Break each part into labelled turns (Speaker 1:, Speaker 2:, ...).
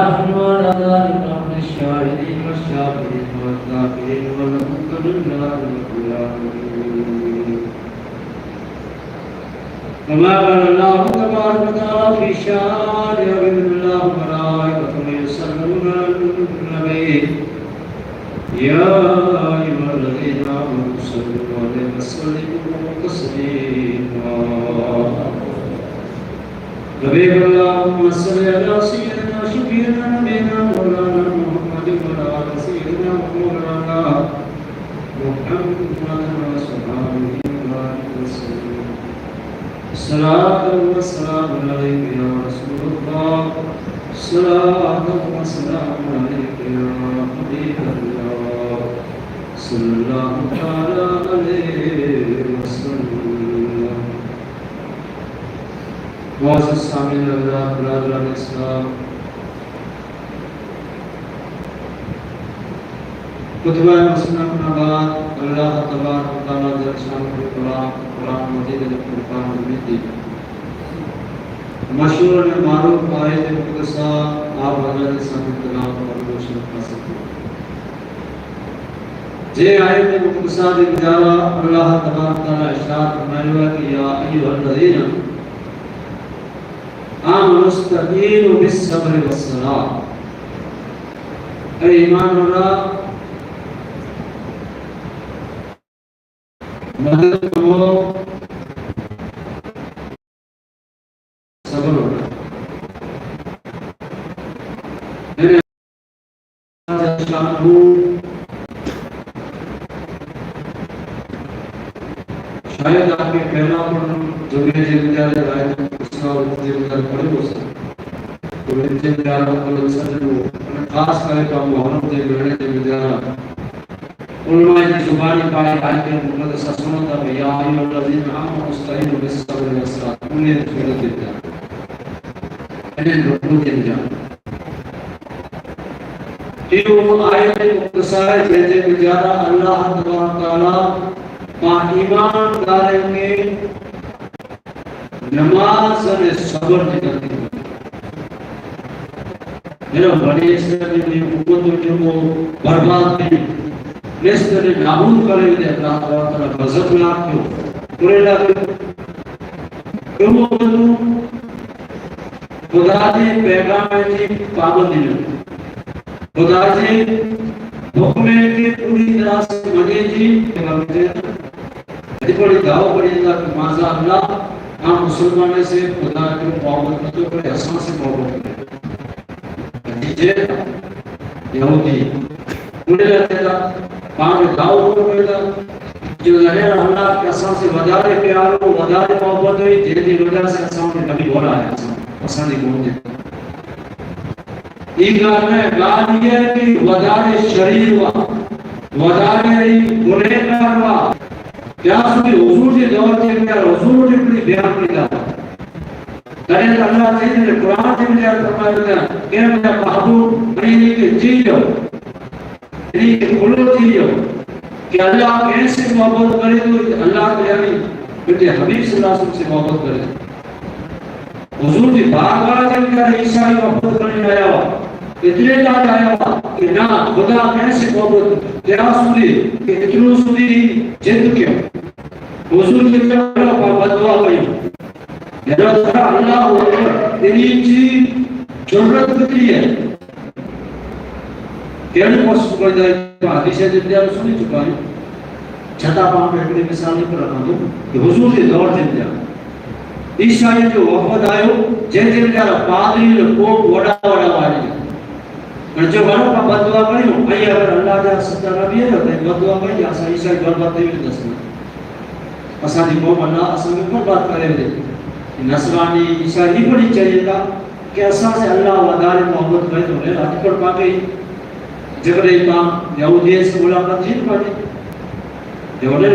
Speaker 1: نحن على ذلك من الشاهدين والشاكرين والذاكرين والحمد لله رب العالمين كما قال الله تبارك وتعالى في شان عبد الله ملائكته يصلون على النبي يا ايها الذين امنوا صلوا عليه وسلموا محمد وصحبه وسلم الصلاة عليك يا رسول الله عليك يا حبيب الله صلى الله تعالى عليه وسلم معزز برادران الإسلام خطبہ مسئلہ کے بعد اللہ تبارک و تعالی جل شانہ کے قرآن قرآن مجید کے فرقان مجید دی. مشہور اور معروف آیت مقدسہ آپ حضرت صاحب کلام اور روشن کر سکتے جے آیت مقدسہ دی بجارہ اللہ تبارک و تعالی ارشاد فرمائے کہ یا ایھا الذین، آمنوا استعینوا بالصبر والصلاۃ اے ایمان والا مدد کرو صبر ہونا میرے شانہ شاید آپ کے کہنا پر جو میرے رائے اس اور جن پڑے ہو سکتا تو میرے جن جائے رائے ہو خاص کرے تو محرم دے گرنے علماء کی زبانی پائے آئے کے مقدس سنتا ہے یا ایو الذین آمنوا استعینوا بالصبر والصلاۃ انہیں صورت دیتا ہے انہیں رکو دن جان یہ وہ آیت مقدسہ ہے جیسے بجارہ اللہ تبارک تعالی ما ایمان داریں گے نماز اور صبر نکلتی ہے میرا بڑی اسلامی نے حکومت جو برباد نہیں نسل نے نابود کرے دے اللہ تعالی غضب نہ کیوں پورے لگے کیوں بولو خدا دی پیغام دی پابندی نہ خدا دی حکم کی پوری طرح سے منے جی پیغام دے دی بڑی دعو بڑی دا کہ مازا اللہ ہم مسلمانوں سے خدا کی محبت نہ تو بڑے حسن سے محبت کرے دیجیے یہودی پورے لگے پاک داؤ کو ملا جو لہے اللہ کے اساں سے ودارے پیار ہو ودارے محبت ہوئی، جے دی وجہ سے اساں نے کبھی بولا ہے۔ اساں نے کون دے۔ ایک گال میں گال یہ ہے کہ ودارے شریر ہوا ودارے گنہ کار ہوا کیا سبھی حضور کے دور کے اندر حضور نے اپنی بیان کی تھا کرے اللہ تعالی نے قرآن جی کے اندر فرمایا، کہ میرا محبوب، میں کہ جی جاؤ یعنی کہ کھلو تھی جو کہ اللہ کیسے محبت کرے تو اللہ کے یعنی بیٹے حبیب صلی اللہ علیہ وسلم سے محبت کرے حضور کی بار بار جب کر عیسیٰ محبت کرنے آیا ہوا اتنے جات آیا ہوا کہ نا خدا کیسے محبت کیا سنی کہ اتنو سنی جد کیوں حضور کی طرح بد دعا گئی میرا تھا اللہ اکبر تیری چیز ضرورت କେଣୁ ପଶୁ କରି ଯାଇଥିବ ଆଦି ସେ ଯେମିତି ଆମେ ଶୁଣିଛୁ କହିଲୁ ଛତା ପାପ ଏମିତି ମିଶାଲି ରଖନ୍ତୁ ହୁଜୁର ଯେ ଦଳ ଯେମିତି ଆମେ ଈଶ୍ୱରୀ ଯେଉଁ ଅପଦାୟ ଯେ ଯେମିତି ଆର ପାଦିରେ କୋଟ ଓଡ଼ା ଓଡ଼ା ବାହାରି ଯେ ଘର ବଦୁଆ ପାଇଁ ଭାଇ ଆମର ଅଣ୍ଡା ଯାହା ସତ୍ୟ ରବି ବଦୁଆ ପାଇଁ ଆଶା ଈଶ୍ୱରୀ ଘର ବାଦ ଦେବି ଦଶ ଅସାଧି ମୋ ମନ ଅସାଧି କୋଟ ବାଦ କରେଇବେ ନସରାନି ଈଶ୍ୱରୀ ଏପରି ଚାଲିଲା କି ଅସା ସେ ଅଣ୍ଡା ଓ ଅଦାରେ ମହମ୍ମଦ ପାଇଁ ତୁମେ ରାଜକୋଟ ପାଖେଇ جبری امام یہودی اس کو Dikrikan Yahudi'ye sıvılanlar değil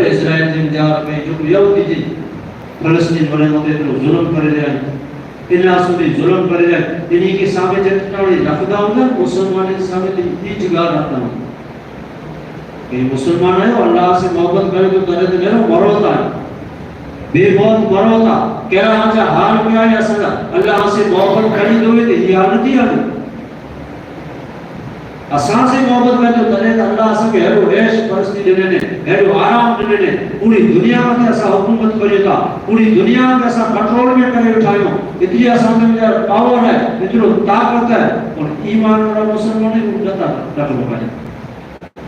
Speaker 1: اسرائیل دین دیار میں جو یہودی تھی فلسطین بنے ہوتے تو ظلم کرے ان انہاں سے ظلم کرے ہیں انہی کے سامنے جتنا رکھدا ہوں گا مسلمان کے سامنے ہی جگہ رکھتا ہوں کہ مسلمان ہے اور اللہ سے محبت کرے تو کرے تو میرا بھروسہ ہے بے بہت بھروسہ کہہ رہا ہے ہار پہ آیا سدا اللہ سے محبت کرے تو یہ حالت ہی ہے اساں سے محبت میں تو تنے اللہ سے کے ہیرو ریش پرستی دینے نے ہیرو آرام دینے نے پوری دنیا میں ایسا حکومت کرے تھا پوری دنیا میں ایسا کنٹرول میں کرے اٹھائیو اتنی ایسا میں میرا پاور ہے اتنی طاقت ہے اور ایمان والا مسلمان نے کو جاتا رکھ لو بھائی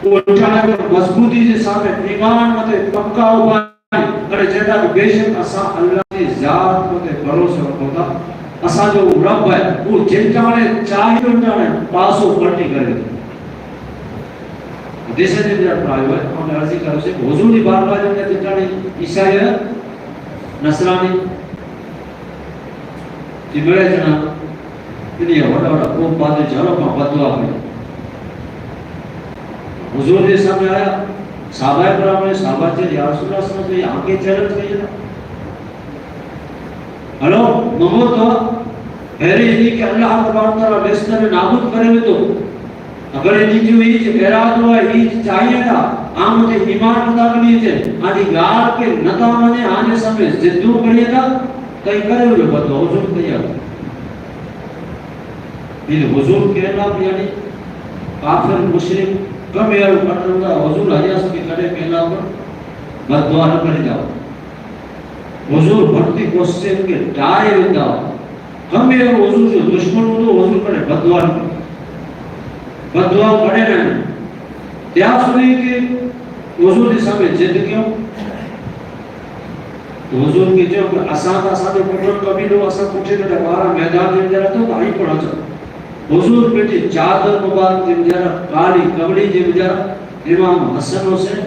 Speaker 1: وہ اٹھانے کو مضبوطی سے سامنے ایمان متے پکا ہو پائے کرے جیتا کہ بے شک اساں اللہ کی ذات تے بھروسہ رکھو اسا جو رب ہے وہ جن جانے چاہیے ان جانے پاسو پٹی کرے دس ہے جن جانے پرائے ہوئے ہم نے عرضی کرو سے حضور نے بار بار جن جانے جن جانے عیسائی ہے نصرانی جن جانے جن جانے جن جانے جن جانے جن جانے جن جانے جن جانے جن جانے حضور نے سامنے آیا صحابہ اکرام نے صحابہ چلی آرسول اللہ اللہ صلی اللہ صلی اللہ صلی اللہ صلی اللہ ہلو ممور تو پہلے یہ کہ اللہ تبارک تعالی رسل نے نابود کرے میں تو اگر یہ جو ہے کہ میرا دعا ہی چاہیے تھا ہم تے ایمان مطابق نہیں تھے آدھی گال کے نتا منے آنے سمے جدو کریے تھا کئی کرے ہوئے بتو حضور کیا یہ حضور کے نام یعنی کافر مشرک کم یار پڑھنا حضور حیاس کے کڑے پہلا پر بد دعا نہ کرے جاؤ حضور بھکتی کوشش کے ڈائے ویتا ہم میرے حضور جو دشمن ہوں حضور پڑے کڑے بدعا پڑے رہے ہیں۔ تیا سنی کہ حضور دی سامنے جد کیوں؟ حضور کی جو اسان اسان جو پٹن کبھی لو اسان پوچھے کہ دبارہ میدان میں جرا تو بھائی پڑھا چا حضور بیٹی چادر مبارک دی جرا کالی کمڑی دی جرا امام حسن حسن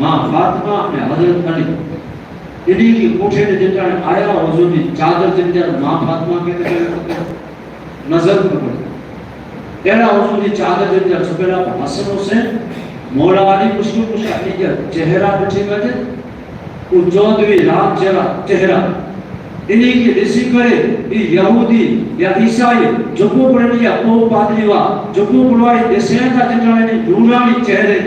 Speaker 1: ماں فاطمہ اپنے حضرت علی۔ انہی کی موٹھے نے جتنے آیا اور حضور کی چادر کے اندر ماں فاطمہ کے اندر نظر میں پڑی کہنا حضور کی چادر کے اندر سبیرہ حسن حسین مولا علی مشکل کچھ علی کا چہرہ بٹھی بیٹھے وہ چودھویں رات چہرہ چہرہ انہی کی رسی کرے یہ یہودی یا عیسائی جکو پڑھنی یا پو پادری وا جکو پڑھوائی دیسیں تھا جتنے یونانی چہرے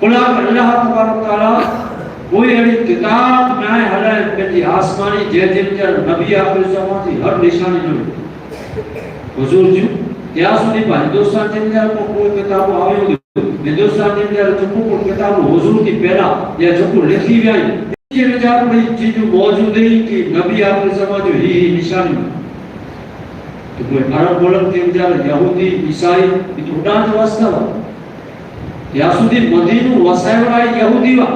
Speaker 1: بلا اللہ تبارک تعالیٰ کوئی اڑی کتاب نہ ہے ہر پنجی آسمانی جے دن کے نبی آخر سما تھی ہر نشانی نہ حضور جو کیا سنی پا ہندوستان جن کے کو کوئی کتاب آوے ہوگی ہندوستان جن کے جھکو کو کتاب حضور کی پیرا یا جھکو لکھی بھی آئی یہ نجات بڑی چیزوں موجود ہے کہ نبی آخر سما جو ہی نشانی تو کوئی عرب بولن کے اندر یہودی عیسائی یہ تو اٹھان جو واسطہ ہوا یا سودی مدینو وسائے یہودی وا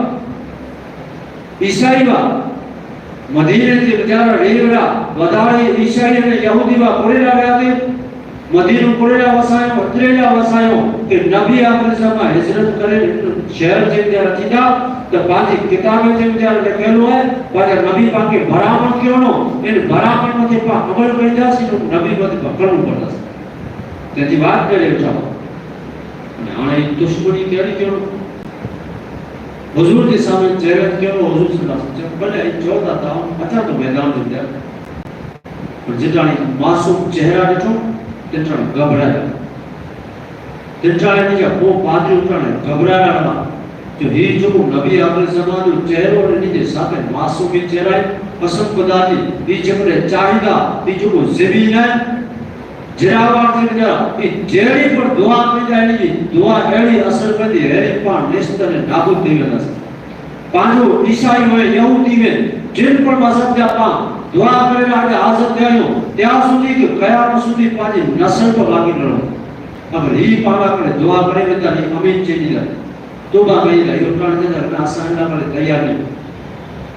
Speaker 1: 이사이와 مدینے تے بچارا ریورا ودارے عیسائی نے یہودی وا کوڑے لا گیا تے مدینہ کوڑے لا وسایو اترے لا وسایو کہ نبی آخر سما ہجرت کرے شہر تے دے رتیدا تے پانجی کتابیں تے دے لکھلو ہے پر نبی پاکے برامن کیوں نو ان برامن متے پا خبر پئی جا سی نبی متے پکڑن پڑدا تے دی بات کرے چھو ہاں دشمنی کیڑی کیوں حضور کے سامنے چہرہ کیا وہ حضور صلی اللہ علیہ وسلم بلے چوک آتا ہوں اچھا تو میدان دے دیا پر جتانی معصوم چہرہ ڈٹھو تتن گھبرایا۔ تتن جو وہ پاتی اٹھانے گبرہ رہا تو ہی جو نبی آخر زمان جو چہروں نے نیجے سامنے معصوم چہرہ ہے پسند خدا جی، دی ہی جب نے چاہیدہ ہی جو زمین ہے جراوار تھی گیا کہ جیڑی پر دعا میں جائے گی دعا ایڑی اثر پر دی ہے نشتہ نے نابود دی گیا پانچو عیسائی ہوئے یہودی میں جن پر مذہب دیا پان دعا کرے رہا کہ حاضر دیا ہوں تیا سنی کہ قیام سنی پانجی نسل پر لاغی نہ رہو اب ری پانا کرے دعا کرے گا کہ امین چینی گا تو با گئی لائے اور کارنے در آسان نہ کرے تیار نہیں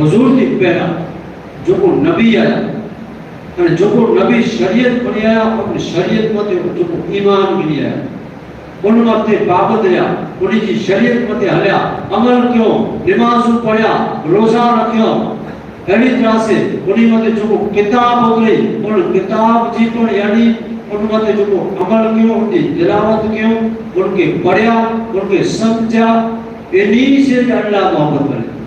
Speaker 1: حضور تھی پہلا جو کو نبی آیا اور جو کو نبی شریعت پڑی آیا اور شریعت پتے ہو جو کو ایمان ملی آیا۔ ان وقت بابت لیا ان کی شریعت پتے ہلیا، عمل کیوں؟ نماز پڑیا روزہ رکھیوں اڑی یعنی طرح سے ان وقت جو کو کتاب ہو گئی ان کتاب جی پڑ یعنی ان وقت جو کو عمل کیوں، ان کی دلاوت کیوں، ان کے پڑیا ان کے سمجھا، انہی سے اللہ محبت کرے۔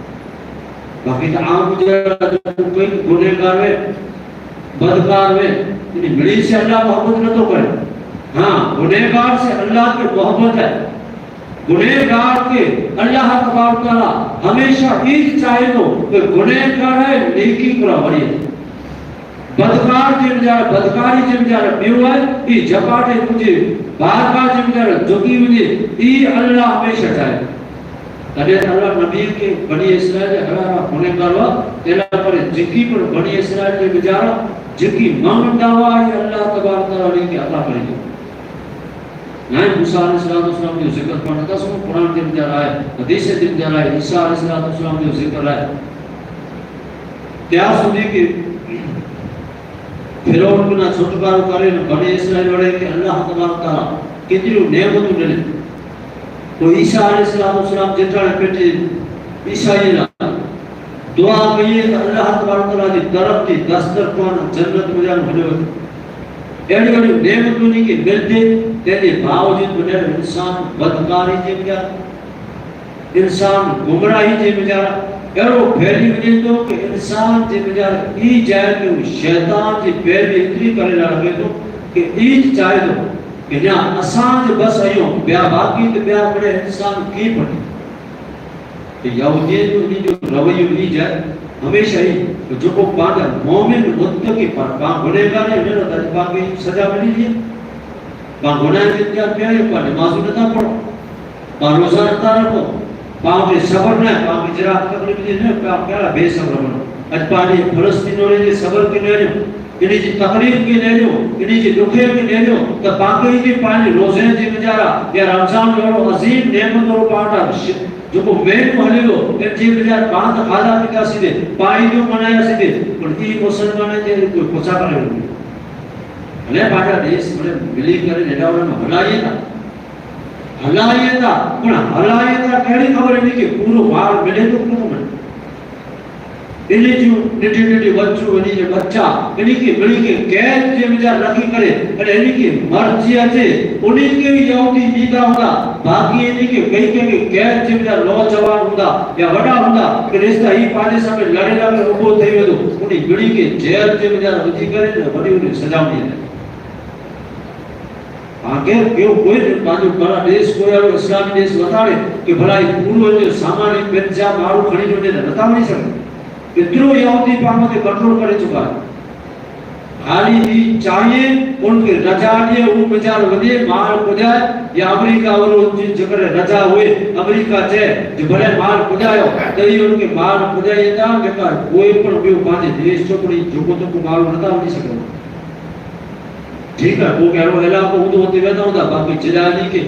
Speaker 1: બાકી આમ કોઈ ગુનેગાર હોય બદકાર હોય એની મિલી છે અલ્લાહ મોહબ્બત નતો કરે ہاں گنہگار سے اللہ کی محبت ہے۔ گنہگار کے اللہ تبارک تعالیٰ ہمیشہ ایک چاہے تو کہ گنہگار ہے نیکی پورا بڑی ہے۔ بدکار جن جا رہا، بدکاری جن جا رہا بیو ہے یہ جپاٹے مجھے، بار بار جن جا رہا جو کی مجھے یہ اللہ ہمیشہ چاہے۔ تبھی اللہ نبی کے بنی اسرائیل ہرا ہونے کا وہ تیرا پر جکی پر بنی اسرائیل کے بیچارا جکی مانگ دا ہوا ہے اللہ تبارک تعالی کی عطا کرے گی نئے موسی علیہ الصلوۃ والسلام کی ذکر پڑھنا تھا سو قران کے بیچارا ہے حدیث کے بیچارا ہے عیسی علیہ الصلوۃ والسلام کی ذکر ہے کیا سنی کہ فرعون کو نہ چھٹکارو کرے بنی اسرائیل والے کہ اللہ تبارک تعالی کتنی نعمتوں دے تو عیسیٰ علیہ السلام السلام جتنا پیٹے عیسیٰ علیہ دعا کہیے کہ اللہ تعالیٰ تعالیٰ جی طرف تھی دستر کون جنت مجھے ہنے ہوتی ایڈی یعنی کنی نعمت مجھے کی ملتے تیلی باوجود مجھے انسان بدکاری جی مجھے انسان گمراہی جی مجھے ایرو پھیلی مجھے تو کہ انسان جی مجھے ای جائے تو شیطان جی پھیلی اتنی کرے لڑکے تو کہ ایج چاہے تو کہ نیا اساں جو بس آیوں بیا باقی تو بیا پڑے انسان کی پڑے تے یہودی جو انہی جو رویہ انہی جائے، ہمیشہ ہی تو جو کو پانا مومن مدد کی پر پانا بڑے گا نے میرا تجربہ کی سجا بنی لیے پانا گناہ کے کیا کیا ہے پانا نماز نہ پڑھو۔ پانا روزہ نہ رکھو۔ پانا کے سبر نہ پانا کے جرات تکلیف نہیں ہے با کیا بے سبر بنو۔ اج پانی فلسطین والے کے سبر کی نہیں۔ کنی جی تقریب کی نیلو کنی جی دکھے کی نیلو تا باقی جی پانی روزے جی مجارا یا رمضان جو عظیم نعمت رو پاٹا جو کو میں کو ہلے لو کہ جی مجار پانت خالا پکا سی دے پائی جو منایا سی دے سیدھے پڑتی مسلمان جی کوئی پچا کرے ہوگی بھلے پاٹا دیس ملے ملی کرے نیلا اور نہ بھلائی نہ ہلائی نہ ہلائی نہ کہڑی خبر نہیں کہ پورو بار ملے تو کو دلی جو نٹی نٹی بچو ونی جو بچا انہی کی بڑی کی قید جے مجھا رکھی کرے اور انہی کی مرچیا جے انہی کی یہودی جیتا ہوں گا باقی انہی کی کئی کے کی قید جے مجھا نوجوان ہوں گا یا بڑا ہوں گا کہ رشتہ ہی پانے سامنے لڑے لگے رکھو تھے ہوئے دو انہی بڑی کی جیر جے مجھا رکھی کرے جو بڑی انہی سجا ہوں گی آگر کیوں کوئی نہیں پانچو بڑا دیس کوئی آلو اسلامی دیس بتا رہے کہ بھلا ایک پورو ہے جو سامانی پنچا مارو کھڑی جو نہیں بتا نہیں سکتے کتنوں یہودی پہ ہم کنٹرول کرے چکا ہے حالی بھی چاہیے ان کے رجا لیے وہ بچار ودے مال کو جائے یا امریکہ اور ان جن جکر رجا ہوئے امریکہ چاہے جو بڑے مال کو کجائے تو یہ ان کے مال کو کجائے تا کہ کوئی پر بھی پانے دیش چکڑی جو کو تو کو مال رہتا ہوں نہیں سکتا ٹھیک ہے وہ کہہ رہا ہوں علاقہ ہوں تو ہوتے بیتا ہوں باقی چلا جلالی کے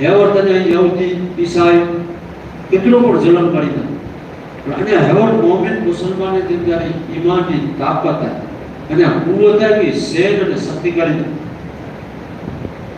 Speaker 1: હેવર તને યહૂદી ઈસાઈ કેટલો પણ જુલમ પડી ના અને હેવર મોમેન મુસલમાને તેમ ત્યારે ઈમાનની તાકાત અને પૂરો થાય કે સેન અને શક્તિ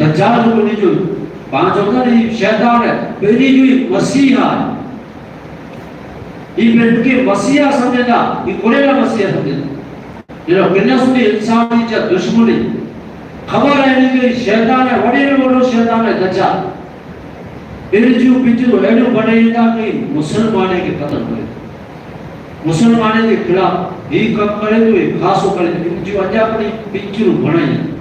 Speaker 1: دجال ہونے جو پانچ ہوتا نہیں شیطان ہے، پہلی جو مسیحا ہے یہ بیٹھ کے مسیحا سمجھے گا یہ کوڑے گا مسیحا سمجھے گا یہ گنیا سنے انسان ہی چاہ دشمنی۔ خبر ہے نہیں کہ شیطان ہے، وڑی نے وڑو شیطان ہے، دجال۔ پھر جو پیچھے پیچھو ایڈو بڑے تھا کہ مسلمانے کے قتل ہوئے۔ مسلمانے کے خلاف، یہ کم کرے تو یہ خاص ہو کرے جو اجا پڑی پیچھو بڑھائی۔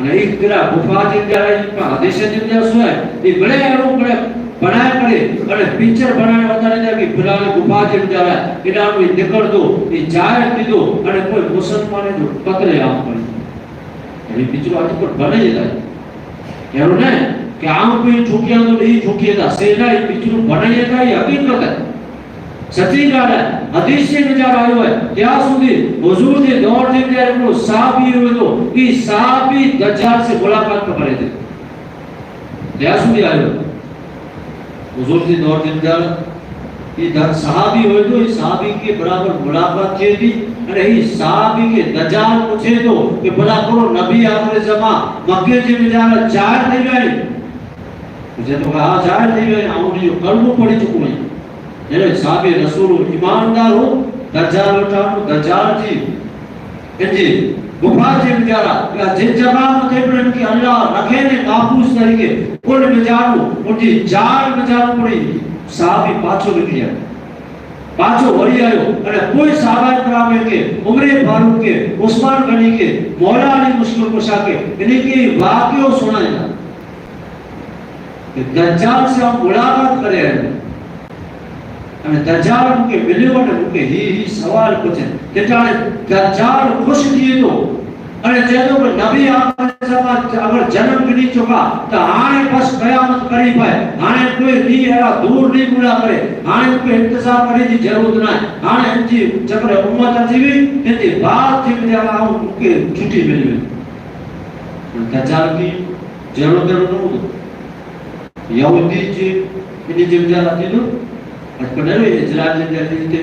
Speaker 1: અને એક પેલા ગુફા જે ત્યારે આદેશ જે ત્યાં શું એ ભલે એનું ભલે બનાય કરે અને પિક્ચર બનાવે વધારે જાય કે પેલા ગુફા જે ત્યારે એના એ નીકળતો એ જાહેર કીધો અને કોઈ મુસલમાને જો પતરે આમ કરી એવી બીજું આજે પણ બને જ થાય એવું ને કે આમ કોઈ ઠોકિયા તો નહીં ઠોકીએ તા સેના એ બીજું બનાવીએ તા એ હકીકત હે سچی گل ہے حدیث سے نجا رہے ہوئے کیا سنگی حضور دے دور دے دے رہے ہوئے صاحب ہی ہوئے تو کہ صاحب ہی دجال سے ملاقات کر رہے تھے کیا سنگی آئے ہوئے حضور دے دور دے دے رہے کہ صاحب ہی ہوئے تو یہ صاحب ہی کے برابر ملاقات کیے تھی رہی صاحب ہی کے دجال پوچھے تو کہ بلا کرو نبی آخر زمان مکہ جی میں جانا چاہر نہیں گئے مجھے تو کہا چاہر نہیں گئے آؤں نہیں جو کرنوں پڑی چکو میں یعنی صحابی رسول ایماندار ہو دجال اٹھاو دجال جی کنجی گفا جی پیارا جی یا جن جواب تے پرن کی اللہ رکھے نے قابوس طریقے، کل بجاڑو مٹی جی جان بجاڑو پڑی، صحابی پاچو نکلیا پاچو وری آیو اور کوئی صحابہ کرام કે ઉમરે ફારૂક કે ઉસ્માન ગની કે મોલા અલી મુશ્કિલ કુશા કે انہی کے واقعوں سنایا کہ دجال سے ہم ملاقات کرے ہیں۔ ان دجال کے ملے وٹ کے ہی ہی سوال پچھ کتاں دجال خوش تھی تو ان جےو کو نبی اپ نے سب اگر جنم بھی نہیں چھپا تو ہاں بس قیامت قریب ہے ہاں کوئی دی ہے دور نہیں پورا کرے ہاں کو انتظار کرنے کی ضرورت نہ ہاں ان کی جب امت ان جیوی کہتے بات تھی کہ اللہ ان کے چھٹی ملے ان دجال کی جےو کرنوں یوم دی جی ان جے دل اتے اٹکو نلوی اجلال جن جلدی کے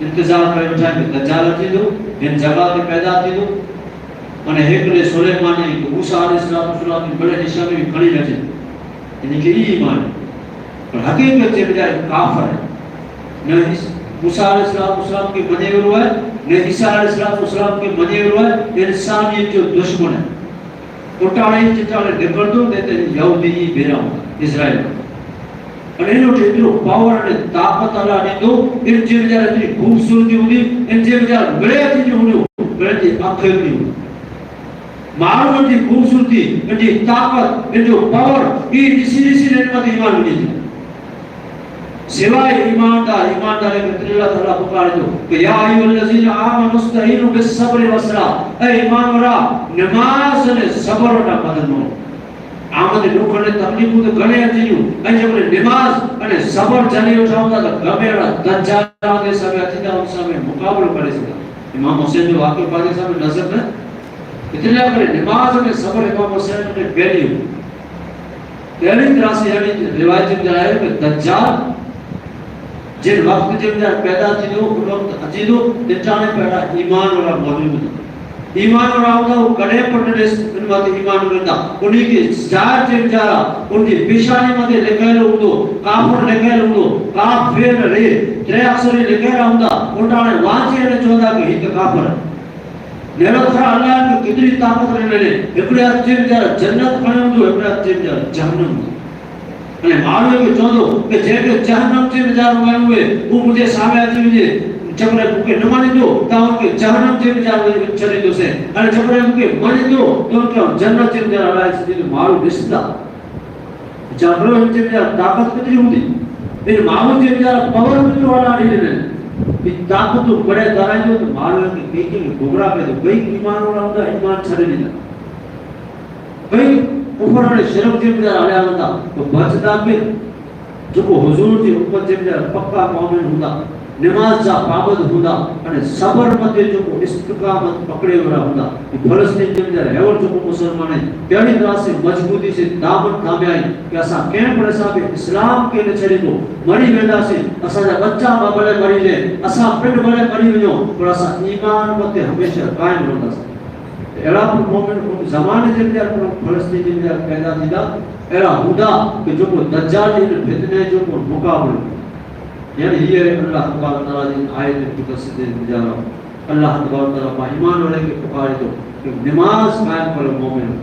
Speaker 1: انتظام کا انچائیں کہ دجال تھی دو ان جگہ کے پیدا تھی دو انہیں حکر سلیمان ہے کہ موسیٰ علیہ السلام علیہ السلام بڑے نشہ میں بھی کھڑی لگے ان کے ہی ایمان ہے پر حقیقت سے بجائے کافر ہے نہ موسیٰ علیہ السلام علیہ السلام کی منی ہوئے ہے نہ عیسیٰ અને એનું જેટલું પાવર અને તાકાત અને આનંદ એમ જે બજાર એટલી ખૂબસૂરતી ઉડી એમ જે બજાર ગળ્યાથી જે ઉડ્યું ગળ્યાથી આખેર નહીં. માનવ જે ખૂબસૂરતી જે તાકાત એ જો પાવર એ ઋષિ ઋષિ રેટમાંથી ઈમાન ઉડી જાય સિવાય ઈમાનદાર ઈમાનદાર એક ત્રીલા તલા પકડાડજો કે, યા અયુલ્લઝીના આમનુ સ્તહીનુ બિસ વસલા એ ઈમાનવાળા નમાઝ અને સબરના મદદ માંગો આમાંથી લોકોને તકલીફો તો ઘણી હતી જું અહીં મને નિમાઝ અને સબર ચાલી ઉઠાવતા તો ગમે એના દજ્જાલને સામે અથિદામ સામે مقابل કરે سکتا امام حسین جو واقعی پاتے سامنے نظر نہ اتنا کرے نماز انہیں سبر امام حسین انہیں بیلی ہوں پہلی طرح سے یعنی روایت جب جائے کہ دجال جن وقت جب پیدا تھی دو ان وقت عزیزو دجال پیدا ایمان والا موجود ہوتا ಇಮಾನುರಾವ್ನವು ಕಡೆ ಪಟ್ಟಣದ ಎಂಬ ಇಮಾನುಗಳಿಂದ ಉಳಿಗೆ ಜಾರ್ಜ್ ಜಾರ ಉಳಿಗೆ ಪಿಶಾನಿ ಮತ್ತೆ ಲೆಕ್ಕಲು ಉಂಟು ಕಾಪುರ್ ಲೆಕ್ಕಲು ಉಂಟು ಕಾಪ್ ಫೇರ್ ರೇ ತ್ರಯಾಕ್ಷರಿ ಲೆಕ್ಕಲ ಉಂಟ ಉಂಟಾಣ ವಾಂಚೆಯನ್ನು ಚೋದಾಗ ಹಿಂಗ ಕಾಪುರ ನಿರಂತರ ಅಲ್ಲಾಹಕ್ಕೆ ಕಿದ್ರಿ ತಾಪತ್ರ ಮೇಲೆ ಎಪ್ಪಡಿ ಅತ್ಯಂತಾರ ಜನ್ನತ್ ಪಣೆ ಉಂಟು ಎಪ್ಪಡಿ ಅತ್ಯಂತಾರ ಜಹನ್ನಂ અને મારું એવું ચોદો કે જે કે જહનમથી બજાર હોય હું મુજે સામે આવી છોકરા કે ન દો, તો કે જહનમ જેમ જાવ ચલે જશે. અને છોકરા એમ કે માની તો કે જન્નત જેવી જાવ છે મારું વિસ્તા જાબરો એમ છે તાકાત કેટલી હતી એને માવું છે જરા પવર કેટલું વાળા આવીને એ તાકાત પડે તારા જો તો મારું એમ કે કઈ કઈ ગોબરા પે તો કઈ વિમાનો આવતા વિમાન છરે દીધા કઈ ઉપર અને શરમ જેવી જાવ આવ્યા હતા તો બચતા કે જો હુઝુરથી ઉપર જેવી પક્કા મોમેન્ટ હતા નિમાઝા પાબદ હુદા અને સબર મતે જોકો ઇસ્તિકામત પકડેલા હુદા. એ ફલસ્તીન જેમ જ્યારે હેવર જોકો મુસલમાને તેણી પાસે મજબૂતી છે દામન થામ્યા કે અસા કેમ પણ સાબે ઇસ્લામ કે ને છડી દો મરી વેદા છે. અસા બચ્ચા માં ભલે મરી લે અસા પિંડ ભલે મરી વયો પણ અસા ઈમાન મતે હંમેશા કાયમ રહેતા છે. એલા પણ મોમેન્ટ જમાને જેમ જ્યારે ફલસ્તીન જેમ જ્યારે પેદા દીધા એલા હુદા કે જોકો દજ્જાલ ને ફિતને જોકો મુકાબલો. یعنی یہ اللہ تبارک تعالی نے آیت کی تفسیر دی جا رہا ہوں اللہ تبارک تعالی تعالیٰ ایمان والے کے پکارے دو کہ نماز قائم کرے مومن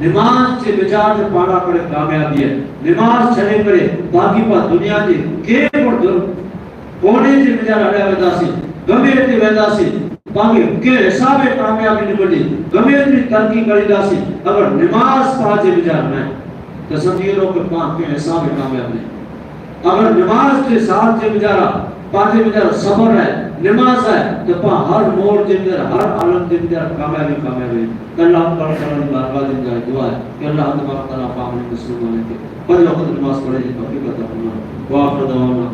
Speaker 1: نماز سے بچار سے پاڑا کرے کامیابی ہے نماز چلے کرے باقی پا دنیا دے کے پر دل کونے سے بچار اڑے ویدا سی گمے تے ویدا سی باقی کے حساب کامیابی نہیں بڑی گمے تے ترقی کری دا سی اگر نماز پا جے بچار نہ تو سمجھیے کہ پاک کے حساب کامیابی نہیں اگر نماز کے ساتھ ذمہ دارا باتیں ذمہ سفر ہے، نماز ہے، تو ہر موڑ ذمہ دار ہر عالم ذمہ دار کامیابی کامیابی۔ اللہ ہم پر سلام تعالی بارکات دن جائے دعا ہے کہ اللہ ہم تبارک تعالیٰ پاہمین نے مسلمانوں کے۔ بدل خود نماز پڑھے کی توفیق عطا فرمائے۔ واخر دعوانا